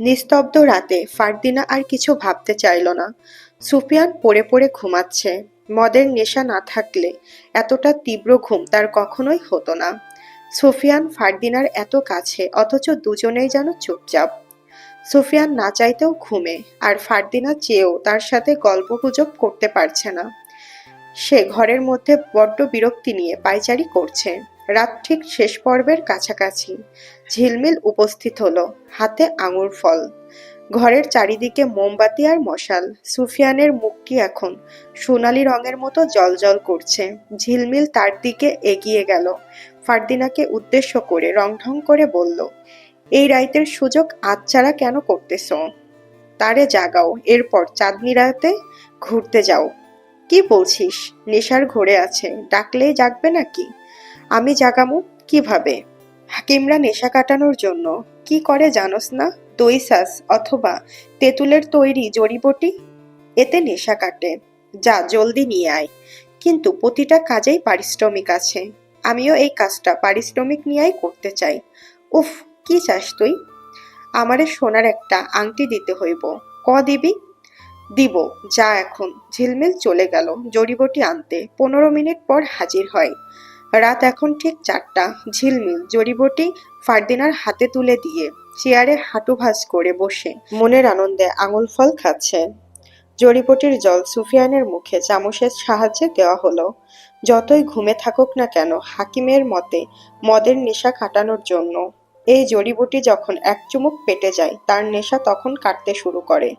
নিস্তব্ধ রাতে ফারদিনা আর কিছু ভাবতে চাইল না। সুফিয়ান পড়ে পড়ে ঘুমাচ্ছে। মদের নেশা না থাকলে এতটা তীব্র ঘুম তার কখনোই হতো না। সুফিয়ান ফারদিনার এত কাছে, অথচ দুজনেই যেন চুপচাপ। সুফিয়ান না চাইতেও ঘুমে, আর ফারদিনা চেয়েও তার সাথে গল্পগুজব করতে পারছে না। সে ঘরের মধ্যে বড্ড বিরক্তি নিয়ে পায়চারি করছে। রাত ঠিক শেষ পর্বের কাছাকাছি। ঝিলমিল উপস্থিত হলো, হাতে আঙুর ফল। ঘরের চারিদিকে মোমবাতি আর মশাল। সুফিয়ানের মুখটি এখন? সোনালি রঙের মতো জলজল করছে। ঝিলমিল তার দিকে এগিয়ে গেল। ফারদিনাকে উদ্দেশ্য করে রংঢং করে বলল, এই রাইতের সুযোগ আচ্ছাড়া কেন করতেছ? তারে জাগাও, এরপর চাঁদনি রাতে ঘুরতে যাও। কি বলছিস? নেশার ঘোরে আছে। ডাকলেই জাগবে নাকি? আমি জাগামু কীভাবে? হাকিমরা নেশা কাটানোর জন্য কি করে জানোস না? দই সাস অথবা তেঁতুলের তৈরি জড়িবটি? এতে নেশা কাটে। যা জলদি নিয়ে আয়। কিন্তু প্রতিটা কাজেই পারিশ্রমিক আছে। আমিও এই কাজটা পারিশ্রমিক নিয়েই করতে চাই। উফ, কি চাস তুই? আমারে সোনার একটা আংটি দিতে হইব। ক দিবি? দিব। যা এখন ঝিলমিল চলে গেল জড়িবটি আনতে। পনেরো মিনিট পর হাজির হয়। রাত এখন ঠিক চারটা। ঝিলমিল, জড়িবটি ফারদিনার হাতে তুলে দিয়ে চেয়ারে হাঁটু ভাঁজ করে বসে। মনের আনন্দে আঙুল ফল খাচ্ছে। জড়িবটির জল সুফিয়ানের মুখে চামচের সাহায্যে দেওয়া হলো। যতই ঘুমে থাকুক না কেন, হাকিমের মতে মদের নেশা কাটানোর জন্য। এই জড়িবটি যখন এক চুমুক পেটে যায়, তার নেশা তখন কাটতে শুরু করে।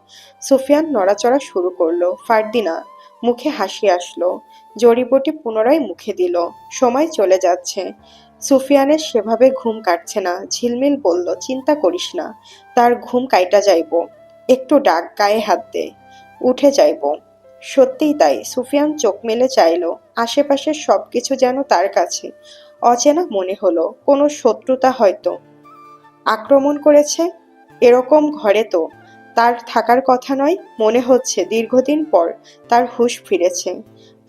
সুফিয়ান নড়াচড়া শুরু করল। ফারদিনা মুখে হাসি আসলো। জড়িবুটি পুনরায় মুখে দিল। সময় চলে যাচ্ছে। সুফিয়ানের সেভাবে ঘুম কাটছে না। ঝিলমিল বলল, চিন্তা করিস না, তার ঘুম কাইটা যাইব। একটু ডাক, গায়ে হাত দে। উঠে যাইব। সত্যিই তাই। সুফিয়ান চোখ মেলে চাইল, আশেপাশের সবকিছু যেন তার কাছে অচেনা মনে হলো। কোনো শত্রুতা হয়তো আক্রমণ করেছে। এরকম ঘরে তো তার থাকার কথা নয়, মনে হচ্ছে দীর্ঘদিন পর তার হুঁশ ফিরেছে।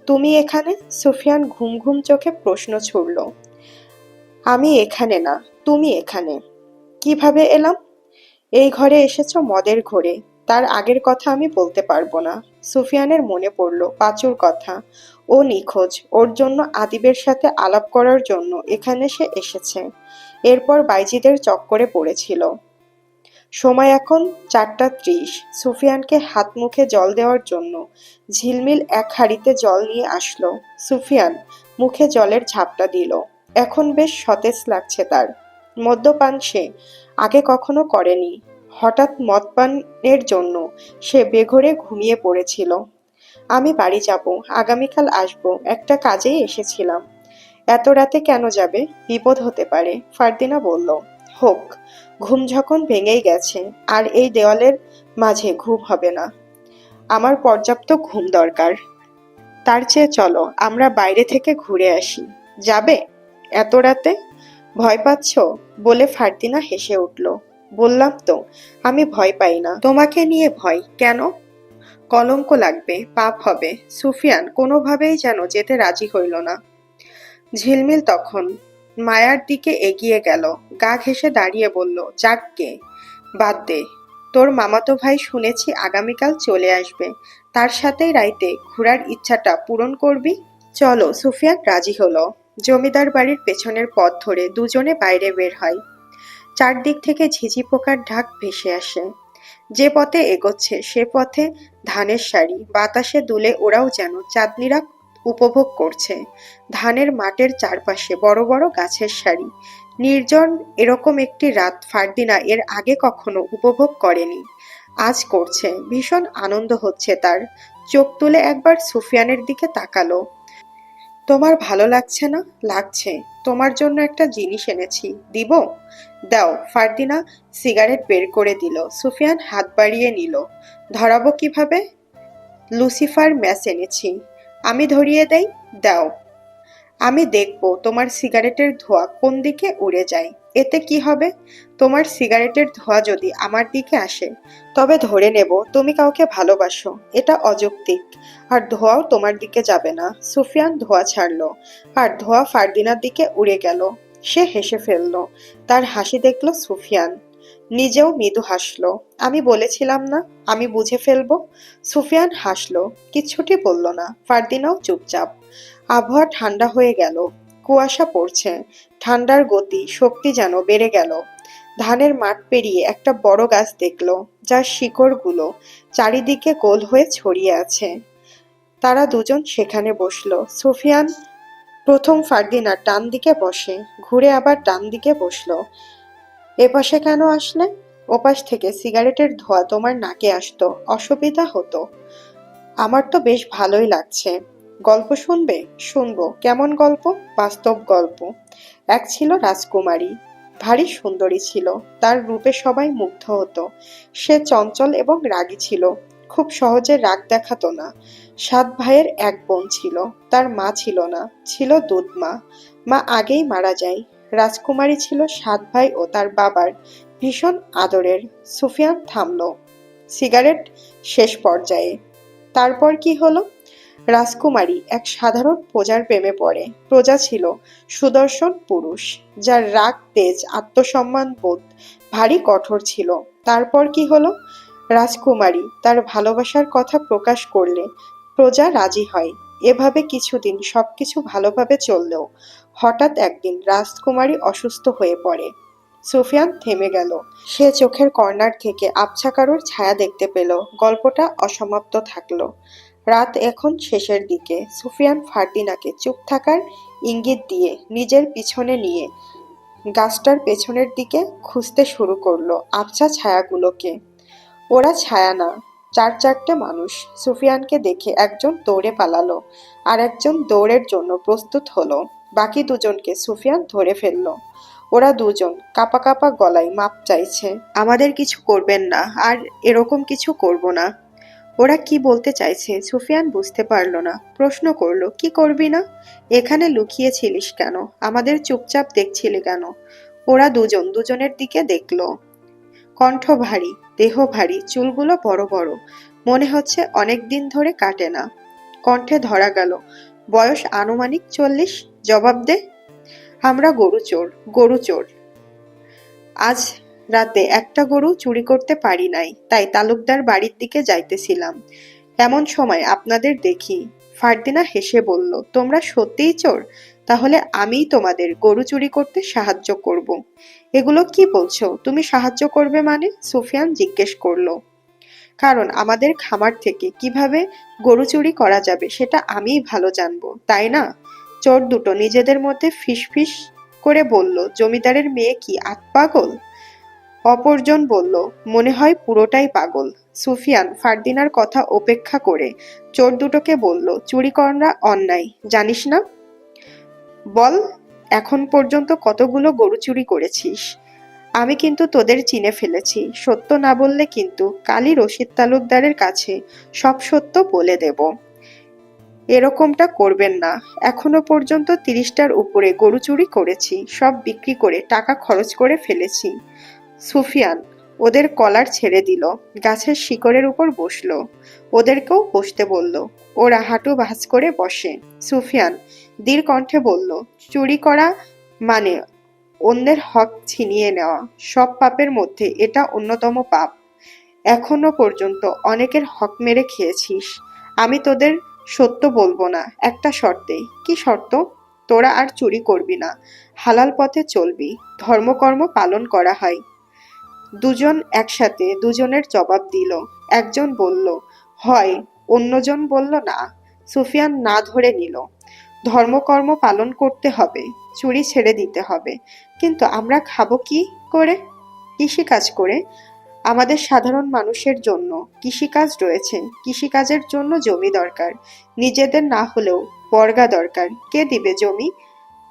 তুমি এখানে? সুফিয়ান ঘুম ঘুম চোখে প্রশ্ন ছুড়ল। আমি এখানে না, তুমি এখানে। কীভাবে এলাম? এই ঘরে এসেছ মদের ঘরে। তার আগের কথা আমি বলতে পারব না। সুফিয়ানের মনে পড়ল পাঁচুর কথা। ও নিখোঁজ। ওর জন্য আদিবের সাথে আলাপ করার জন্য এখানে সে এসেছে। এরপর বাইজিদের চক্করে পড়েছিল। সময় এখন চারটা ত্রিশ। সুফিয়ানকে হাত মুখে জল দেওয়ার জন্য ঝিলমিল এক হাঁড়িতে জল নিয়ে আসলো। সুফিয়ান মুখে জলের ঝাপটা দিল। এখন বেশ সতেজ লাগছে তার। মদ্যপান সে আগে কখনো করেনি। হঠাৎ মদপানের জন্য সে বেঘরে ঘুমিয়ে পড়েছিল। আমি বাড়ি যাব, আগামীকাল আসব, একটা কাজেই এসেছিলাম। এত রাতে কেন যাবে? বিপদ হতে পারে, ফারদিনা বলল। হোক ঘুম যখন ভেঙেই গেছে, আর এই দেওয়ালের মাঝে ঘুম হবে না। আমার পর্যাপ্ত ঘুম দরকার। তার চেয়ে চলো, আমরা বাইরে থেকে ঘুরে আসি। যাবে? এত রাতে? ভয় পাচ্ছ? বলে ফারদিনা হেসে উঠল। বললাম তো, আমি ভয় পাই না। তোমাকে নিয়ে ভয়? কেন? কলঙ্ক লাগবে, পাপ হবে। সুফিয়ান কোনোভাবেই যেন যেতে রাজি হইল না। ঝিলমিল তখন মায়ার দিকে এগিয়ে গেল। গা ঘেসে দাঁড়িয়ে বলল যাককে বাদ দে। তোর মামাতো ভাই শুনেছি আগামীকাল চলে আসবে। তার সাথেই রাইতে ঘোরার ইচ্ছাটা পূরণ করবি। চলো, সুফিয়ান রাজি হলো। জমিদার বাড়ির পেছনের পথ ধরে দুজনে বাইরে বের হয়। চারদিক থেকে ঝিঝি পোকার ঢাক ভেসে আসে। যে পথে এগোচ্ছে সে পথে ধানের শাড়ি। বাতাসে দুলে ওরাও যেন চাঁদনিরা উপভোগ করছে। ধানের মাঠের চারপাশে বড় বড় গাছের সারি। নির্জন এরকম একটি রাত ফারদিনা এর আগে কখনো উপভোগ করেনি। আজ করছে। ভীষণ আনন্দ হচ্ছে তার। চোখ তুলে একবার সুফিয়ানের দিকে তাকালো। তোমার ভালো লাগছে না? লাগছে। তোমার জন্য একটা জিনিস এনেছি। দিব? দাও। ফারদিনা সিগারেট বের করে দিল। সুফিয়ান হাত বাড়িয়ে নিল। ধরাবো কীভাবে? লুসিফার ম্যাচ এনেছি। আমি ধরিয়ে দেই? দাও। আমি দেখব তোমার সিগারেটের ধোঁয়া কোন দিকে উড়ে যায়। এতে কি হবে? তোমার সিগারেটের ধোঁয়া যদি আমার দিকে আসে, তবে ধরে নেব তুমি কাউকে ভালোবাসো। এটা অযৌক্তিক। আর ধোঁয়াও তোমার দিকে যাবে না। সুফিয়ান ধোঁয়া ছাড়লো। আর ধোঁয়া ফারদিনার দিকে উড়ে গেল। সে হেসে ফেলল। তার হাসি দেখল সুফিয়ান। নিজেও মৃদু হাসলো। আমি বলেছিলাম না, আমি বুঝে ফেলব? সুফিয়ান হাসলো। কিচ্ছুটি বলল না, ফারদিনাও চুপচাপ। আবহাওয়া ঠান্ডা হয়ে গেল, কুয়াশা পড়ছে, ঠান্ডার গতি, শক্তি যেন বেড়ে গেল। ধানের মাঠ পেরিয়ে একটা বড় গাছ দেখল, যার শিকড়গুলো চারিদিকে গোল হয়ে ছড়িয়ে আছে। তারা দুজন সেখানে বসল। সুফিয়ান প্রথম ফারদিনার ডান দিকে বসে, ঘুরে আবার ডান দিকে বসল। এপাশে কেন আসলে? ওপাশ থেকে সিগারেটের ধোঁয়া তোমার নাকে আসতো, অসুবিধা হতো। আমার তো বেশ ভালোই লাগছে। গল্প শুনবে? শুনব। কেমন গল্প? বাস্তব গল্প। এক ছিল রাজকুমারী। ভারী সুন্দরী ছিল। তার রূপে সবাই মুগ্ধ হতো। সে চঞ্চল এবং রাগী ছিল। খুব সহজে রাগ দেখাতো না। সাত ভাইয়ের এক বোন ছিল। তার মা ছিল না। ছিল দুধ মা। মা আগেই মারা যায়। রাজকুমারী ছিল সাত ভাই ও তার বাবার ভীষণ আদরের। সুফিয়ান থামলো। সিগারেট শেষ পর্যায়ে। তারপর কি হলো? রাজকুমারী এক সাধারণ প্রজার প্রেমে পড়ে। প্রজা ছিল সুদর্শন পুরুষ, যার রাগ, তেজ, আত্মসম্মান বোধ ভারী কঠোর ছিল। তারপর কি হলো? রাজকুমারী তার ভালোবাসার কথা প্রকাশ করলে প্রজা রাজি হয়। এভাবে কিছুদিন সবকিছু ভালোভাবে চললেও হঠাৎ একদিন রাজকুমারী অসুস্থ হয়ে পড়ে। সুফিয়ান থেমে গেল। সে চোখের কর্নার থেকে আবছা কারোর ছায়া দেখতে পেল। গল্পটা অসমাপ্ত থাকল। রাত এখন শেষের দিকে। সুফিয়ান ফারদিনাকে চুপ থাকার ইঙ্গিত দিয়ে নিজের পিছনে নিয়ে গাছটার পেছনের দিকে খুঁজতে শুরু করল আবছা ছায়াগুলোকে। ওরা ছায়া না, চার চারটে মানুষ। সুফিয়ানকে দেখে একজন দৌড়ে পালালো আর একজন দৌড়ের জন্য প্রস্তুত হলো। বাকি দুজনকে সুফিয়ান ধরে ফেলল। ওরা দুজন কাপা কাপা গলায় মাপ চাইছে, আমাদের কিছু করবেন না, আর এরকম কিছু করব না। ওরা কি বলতে চাইছে সুফিয়ান বুঝতে পারল না। প্রশ্ন করল, কি করবি না? এখানে লুকিয়েছিলিস কেন? আমাদের চুপচাপ দেখছিলি কেন? ওরা দুজন দুজনের দিকে দেখল। কণ্ঠ ভারী, দেহ ভারী, চুলগুলো বড় বড়। মনে হচ্ছে অনেক দিন ধরে কাটে না। কণ্ঠে ধরা গেল বয়স আনুমানিক চল্লিশ, জবাব দে। আমরা গরু চোর গরু চোর। আজ রাতে একটা গরু চুরি করতে পারি নাই, তাই তালুকদার বাড়ির দিকে যাইতেছিলাম। এমন সময় আপনাদের দেখি, ফারদিনা হেসে বলল, তোমরা সত্যিই চোর? তাহলে আমিই তোমাদের গরু চুরি করতে সাহায্য করব। এগুলো কি বলছো? তুমি সাহায্য করবে মানে? সুফিয়ান জিজ্ঞেস করল। কারণ আমাদের খামার থেকে কীভাবে গরু চুরি করা যাবে সেটা আমিই ভালো জানব, তাই না? চোর দুটো নিজেদের মধ্যে ফিসফিস করে বলল, জমিদারের মেয়ে কি আত পাগল? অপরজন বলল, মনে হয় পুরোটাই পাগল। সুফিয়ান ফারদিনার কথা উপেক্ষা করে চোর দুটোকে বলল, চুরি করা অন্যায়, জানিস না? বল, এখন পর্যন্ত কতগুলো গরু চুরি করেছিস? আমি কিন্তু তোদের চিনে ফেলেছি। সত্য না বললে কিন্তু কালী রশিদ তালুকদারের কাছে সব সত্য বলে দেব। এরকমটা করবেন না। এখনও পর্যন্ত তিরিশটার উপরে গরু চুরি করেছি, সব বিক্রি করে টাকা খরচ করে ফেলেছি। সুফিয়ান ওদের কলার ছেড়ে দিল, গাছের শিকড়ের উপর বসল। ওদেরকেও বসতে বলল, ওরা হাঁটু ভাঁজ করে বসে। সুফিয়ান দীর কণ্ঠে বলল, চুরি করা মানে অন্যের হক ছিনিয়ে নেওয়া। সব পাপের মধ্যে এটা অন্যতম পাপ। এখনও পর্যন্ত অনেকের হক মেরে খেয়েছিস। আমি তোদের সত্য বলব না। একটা শর্তে। কি শর্ত? তোরা আর চুরি করবি না। হালাল পথে চলবি। ধর্মকর্ম পালন করা হয়। দুজন একসাথে দুজনের জবাব দিল। একজন বলল, হয়। অন্যজন বলল, না। সুফিয়ান না ধরে নিল। ধর্মকর্ম পালন করতে হবে, চুরি ছেড়ে দিতে হবে। কিন্তু আমরা খাব কি করে? কৃষিকাজ করে। আমাদের সাধারণ মানুষের জন্য কৃষিকাজ রয়েছে। কৃষিকাজের জন্য জমি দরকার। নিজেদের না হলেও বর্গা দরকার। কে দিবে জমি?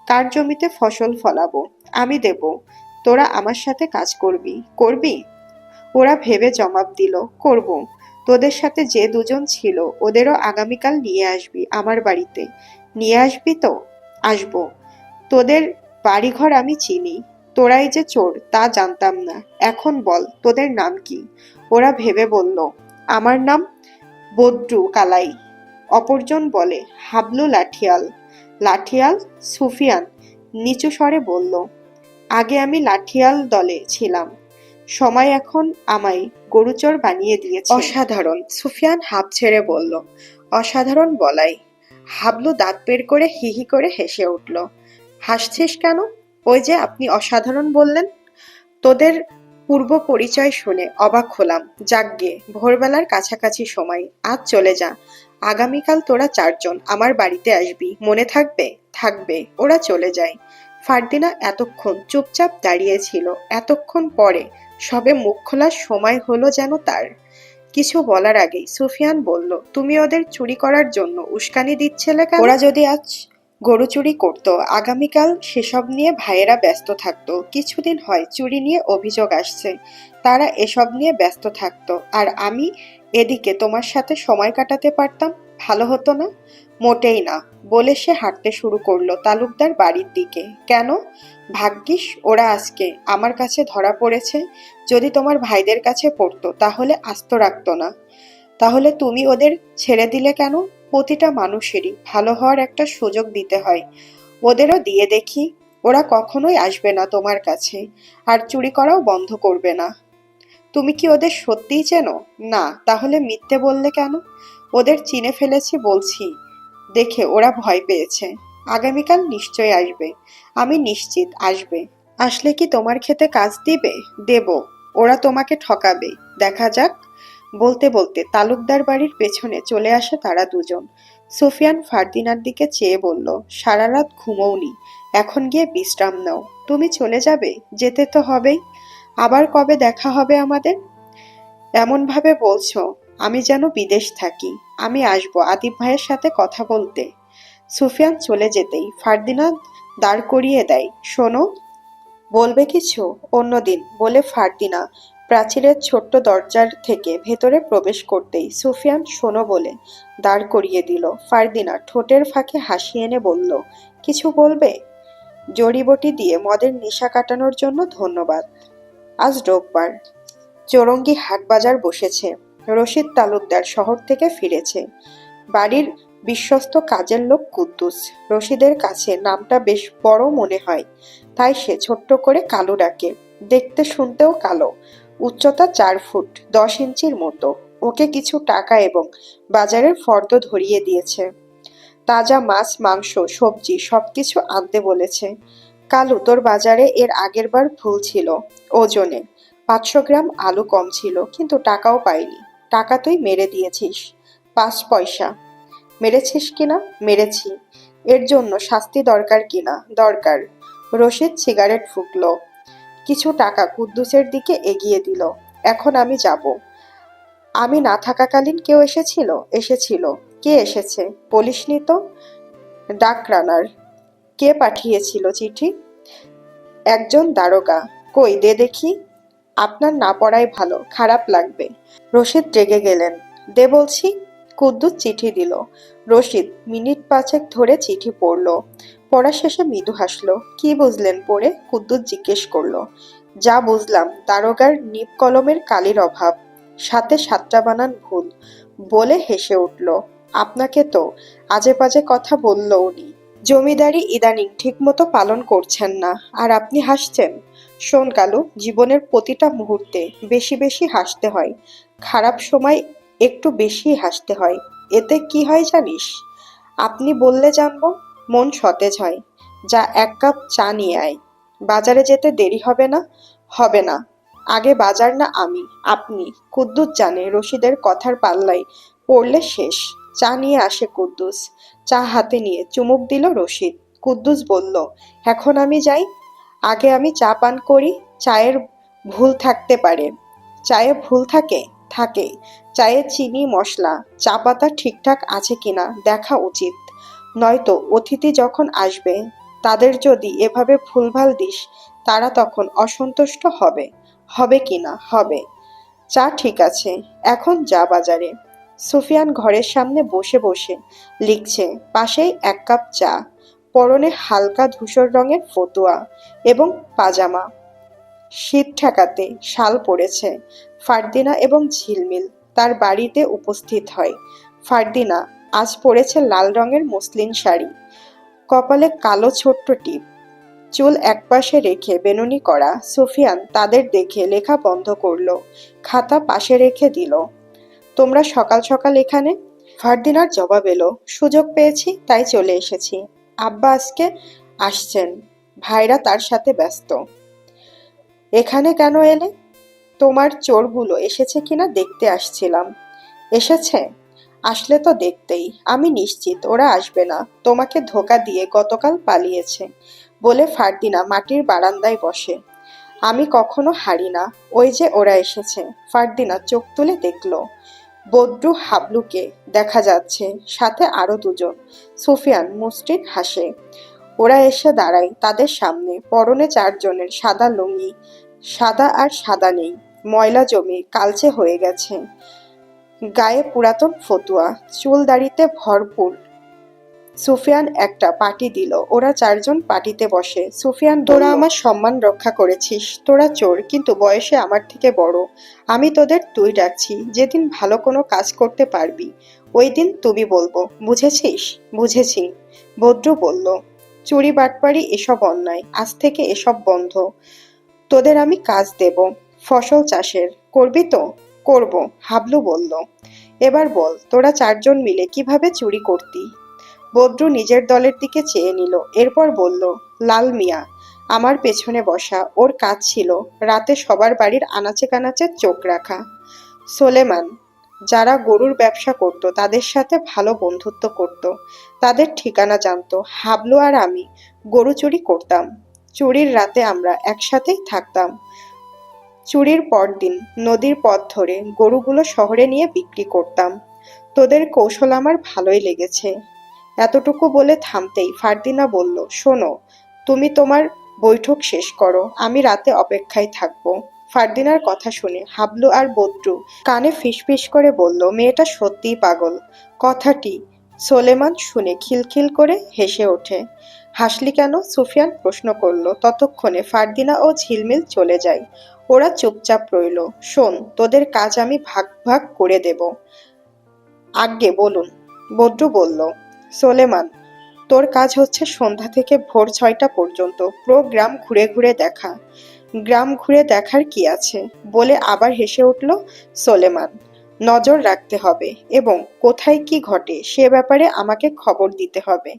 কার জমিতে ফসল ফলাবো? আমি দেব। তোরা আমার সাথে কাজ করবি। করবি? ওরা ভেবে জবাব দিল, করব। তোদের সাথে যে দুজন ছিল, ওদেরও আগামীকাল নিয়ে আসবি আমার বাড়িতে। নিয়ে আসবি তো? আসব। তোদের বাড়িঘর আমি চিনি। তোরাই যে চোর, তা জানতাম না। এখন বল, তোদের নাম কি? ওরা ভেবে বলল, আমার নাম বদ্রু কালাই। অপরজন বলে, হাবলু লাঠিয়াল। লাঠিয়াল সুফিয়ান। নিচু স্বরে বলল, আগে আমি লাঠিয়াল দলে ছিলাম। সময় এখন আমায় গরুচর বানিয়ে দিয়েছে। অসাধারণ, সুফিয়ান হাঁপ ছেড়ে বলল। অসাধারণ বলাই। হাবলু দাঁত বের করে হিহি করে হেসে উঠল। হাসছিস কেন? ওই যে আপনি অসাধারণ বললেন। তোদের পূর্ব পরিচয় শুনে অবাক হলাম। যাকগে ভোরবেলার কাছাকাছি সময়। আজ চলে যা। আগামীকাল তোরা চারজন আমার বাড়িতে আসবি। মনে থাকবে? থাকবে। ওরা চলে যায়। ফারদিনা এতক্ষণ চুপচাপ দাঁড়িয়েছিল এতক্ষণ পরে সবে মুখ খোলার সময় হলো যেন তার। কিছু বলার আগেই সুফিয়ান বলল, তুমি ওদের চুরি করার জন্য উস্কানি দিচ্ছিলে কেন? ওরা যদি আজ গরু চুরি করতো, আগামীকাল সেসব নিয়ে ভাইয়েরা ব্যস্ত থাকতো। কিছুদিন হয় চুরি নিয়ে অভিযোগ আসছে, তারা এসব নিয়ে ব্যস্ত থাকতো। আর আমি এদিকে তোমার সাথে সময় কাটাতে পারতাম? ভালো হতো না? মোটেই না, বলে সে হাঁটতে শুরু করল তালুকদার বাড়ির দিকে। কেন? ভাগ্যিস ওরা আজকে আমার কাছে ধরা পড়েছে, যদি তোমার ভাইদের কাছে পড়তো তাহলে আস্ত রাখতো না। তাহলে তুমি ওদের ছেড়ে দিলে কেন? প্রতিটা মানুষেরই ভালো হওয়ার একটা সুযোগ দিতে হয়। ওদেরও দিয়ে দেখি, ওরা কখনোই আসবে না তোমার কাছে, আর চুরি করাও বন্ধ করবে না। তুমি কি ওদের সত্যিই চেনো? না, তাহলে মিথ্যে বললে কেন? ওদের চিনে ফেলেছি বলছি। দেখে ওরা ভয় পেয়েছে। আগামীকাল নিশ্চয় আসবে। আমি নিশ্চিত, আসবে। আসলে কি তোমার খেতে কাজ দিবে? দেব। ওরা তোমাকে ঠকাবে। দেখা যাক। বলতে বলতে তালুকদার বাড়ির পেছনে চলে আসে তারা দুজন। সুফিয়ান ফারদিনার দিকে চেয়ে বলল সারা রাত ঘুমোওনি। এখন গিয়ে বিশ্রাম নাও। তুমি চলে যাবে? যেতে তো হবেই। আবার কবে দেখা হবে আমাদের? এমনভাবে বলছো, আমি যেন বিদেশ থাকি। আমি আসব আদিব ভাইয়ের সাথে কথা বলতে। সুফিয়ান চলে যেতেই ফারদিনা দাঁড় করিয়ে দেয়। শোনো, বলবে কিছু? অন্যদিন বলে ফারদিনা প্রাচীরের ছোট্ট দরজার থেকে ভেতরে প্রবেশ করতেই সুফিয়ান শোনো বলে দাঁড় করিয়ে দিল। ফারদিনা ঠোঁটের ফাঁকে হাসি এনে বলল, কিছু বলবে? জড়িবটি দিয়ে মদের নেশা কাটানোর জন্য ধন্যবাদ। আজ রোববার। চৌরঙ্গি হাট বাজার বসেছে। রশিদ তালুকদার শহর থেকে ফিরেছে। বাড়ির বিশ্বস্ত কাজের লোক কুদ্দুস। রশিদের কাছে নামটা বেশ বড় মনে হয়, তাই সে ছোট্ট করে কালো ডাকে। দেখতে শুনতেও কালো। উচ্চতা চার ফুট, দশ ইঞ্চির মতো। ওকে কিছু টাকা এবং বাজারের ফর্দ ধরিয়ে দিয়েছে। তাজা মাছ, মাংস, সবজি সবকিছু আনতে বলেছে। কালু তোর বাজারে এর আগের বার ভুল ছিল, ওজনে। পাঁচশো গ্রাম আলু কম ছিল, কিন্তু টাকাও পাইনি। টাকা তুই মেরে দিয়েছিস। পাঁচ পয়সা। মেরেছিস কিনা মেরেছি। এর জন্য শাস্তি দরকার কিনা দরকার। রশিদ সিগারেট ফুকলো। কিছু টাকা কুদ্দুসের দিকে এগিয়ে দিল। এখন আমি যাব। আমি না থাকাকালীন কেউ এসেছিল? এসেছিল। কে এসেছে? বলিসনি তো ডাক রানার। কে পাঠিয়েছিল চিঠি? একজন দারোগা। কই, দে দেখি। আপনার না পড়াই ভালো, খারাপ লাগবে। রশিদ রেগে গেলেন। দে বলছি, কুদ্দুস চিঠি দিল। রশিদ, মিনিট পাঁচেক ধরে চিঠি পড়ল। পড়া শেষে মৃদু হাসলো। কি বুঝলেন পড়ে? কুদ্দুস জিজ্ঞেস করল। যা বুঝলাম, দারোগার নিপ কলমের কালির অভাব। সাথে সাতটা বানান ভুল। বলে হেসে উঠল। আপনাকে তো আজে বাজে কথা বলল উনি। জমিদারি ইদানিং ঠিকমতো পালন করছেন না, আর আপনি হাসছেন। শোন কালু, জীবনের প্রতিটা মুহূর্তে বেশি বেশি হাসতে হয়। খারাপ সময় একটু বেশি হাসতে হয়। এতে কি হয় জানিস? আপনি বললে জানব, মন সতেজ হয়। যা এক কাপ চা নিয়ে আয়। বাজারে যেতে দেরি হবে না? হবে না। আগে বাজার না আমি, আপনি। কুদ্দুত জানে রশিদের কথার পাল্লাই পড়লে শেষ। চা নিয়ে আসে কুদ্দুস। চা হাতে নিয়ে চুমুক দিল রশিদ। কুদ্দুস বলল, এখন আমি যাই। আগে আমি চা পান করি। চায়ের ভুল থাকতে পারে। চায়ে ভুল থাকে? থাকে। চায়ে চিনি, মশলা। চা পাতা ঠিকঠাক আছে কিনা দেখা উচিত। নয়তো অতিথি যখন আসবে, তাদের যদি এভাবে ভুলভাল দিস, তারা তখন অসন্তুষ্ট হবে। হবে কিনা? হবে। চা ঠিক আছে। এখন যা বাজারে। সুফিয়ান ঘরের সামনে বসে বসে লিখছে, পাশেই এক কাপ চা, পরনে হালকা ধূসর রঙের ফতুয়া এবং পাজামা। শীত ঠেকাতে শাল পড়েছে ফারদিনা এবং ঝিলমিল তার বাড়িতে উপস্থিত হয়। ফারদিনা, আজ পরেছে লাল রঙের মসলিন শাড়ি, কপালে কালো ছোট্ট টিপ। চুল একপাশে রেখে বেনুনি করা, সুফিয়ান তাদের দেখে লেখা বন্ধ করল, খাতা পাশে রেখে দিল। তোমরা সকাল সকাল এখানে? ফারদিনার জবাব এলো, সুযোগ পেয়েছি, তাই চলে এসেছি। আব্বা আজকে আসছেন, ভাইরা তার সাথে ব্যস্ত। এখানে কেন এলে? তোমার চোরগুলো এসেছে কিনা দেখতে আসছিলাম। এসেছে? আসলে তো দেখতেই, আমি নিশ্চিত, ওরা আসবে না। তোমাকে ধোকা দিয়ে গতকাল পালিয়েছে বলে ফারদিনা মাটির বারান্দায় বসে। আমি কখনো হারি না ওই যে ওরা এসেছে। ফারদিনা চোখ তুলে দেখল। বদ্রু হাবলুকে দেখা যাচ্ছে, সাথে আরও দুজন। সুফিয়ান মুসটিন হাসে। ওরা এসে দাঁড়ায় তাদের সামনে। পরনে চারজনের সাদা লুঙ্গি, সাদা আর সাদা নেই। ময়লা জমি কালচে হয়ে গেছে। গায়ে পুরাতন ফতুয়া। চুল দাড়িতে ভরপুর সুফিয়ান একটা পার্টি দিল। ওরা চারজন পার্টিতে বসে। সুফিয়ান তোরা আমার সম্মান রক্ষা করেছিস। তোরা চোর কিন্তু বয়সে আমার থেকে বড়। আমি তোদের তুই ডাকছি। যেদিন ভালো কোনো কাজ করতে পারবি ওই দিন তুমি বলব। বুঝেছিস? বুঝেছি। বদ্রু বলল চুরি বাটপারি এসব অন্যায়। আজ থেকে এসব বন্ধ। তোদের আমি কাজ দেব ফসল চাষের। করবি তো? করব হাবলু বলল। এবার বল তোরা চারজন মিলে কীভাবে চুরি করতি? বদ্রু নিজের দলের দিকে চেয়ে নিল। এরপর বলল, লাল মিয়া, আমার পেছনে বসা, ওর কাজ ছিল রাতে সবার বাড়ির আনাচে কানাচে চোখ রাখা। সোলেমান, যারা গরুর ব্যবসা করত, তাদের সাথে ভালো বন্ধুত্ব করত। তাদের ঠিকানা জানতো। হাবলু আর আমি গরু চুরি করতাম। চুরির রাতে আমরা একসাথেই থাকতাম। চুরির পরদিন নদীর পথ ধরে গরুগুলো শহরে নিয়ে বিক্রি করতাম। তোদের কৌশল আমার ভালোই লেগেছে। এতটুকু বলে থামতেই ফারদিনা বলল, শোনো, তুমি তোমার বৈঠক শেষ করো, আমি রাতে অপেক্ষায় থাকব। ফারদিনার কথা শুনে হাবলু আর বদ্রু কানে ফিসফিস করে বলল, মেয়েটা সত্যিই পাগল। কথাটি সোলেমান শুনে খিলখিল করে হেসে ওঠে। হাসলি কেন? সুফিয়ান প্রশ্ন করল। ততক্ষণে ফারদিনা ও ঝিলমিল চলে যায়। ওরা চুপচাপ রইল। শোন, তোদের কাজ আমি ভাগ ভাগ করে দেব। আজ্ঞে বলুন। বদ্রু বলল সোলেমান, তোর কাজ হচ্ছে সন্ধ্যা থেকে ভোর ছয়টা পর্যন্ত পুরো গ্রাম ঘুরে ঘুরে দেখা। গ্রাম ঘুরে দেখার কি আছে? বলে আবার হেসে উঠল সোলেমান। নজর রাখতে হবে এবং কোথায় কি ঘটে সে ব্যাপারে আমাকে খবর দিতে হবে।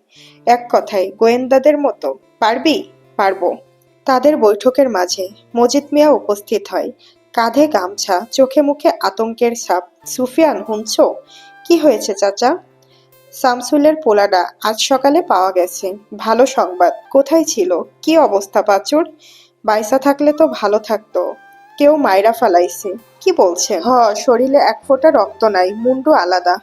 এক কথায়, গোয়েন্দাদের মতো। পারবি? পারব। তাদের বৈঠকের মাঝে মজিদ মিয়া উপস্থিত হয়। কাঁধে গামছা, চোখে মুখে আতঙ্কের ছাপ। সুফিয়ান হুঁচ কি হয়েছে, চাচা? শামসুলের পোলাডা আজ সকালে পাওয়া গেছে। ভালো সংবাদ। কোথায় ছিল? কি অবস্থা পাচুর? বাইসা থাকলে তো ভালো থাকতো। কেউ মাইরা ফালাইছে। কি বলছে? হ, শরীরে এক ফোঁটা রক্ত নাই, মুন্ডু আলাদা।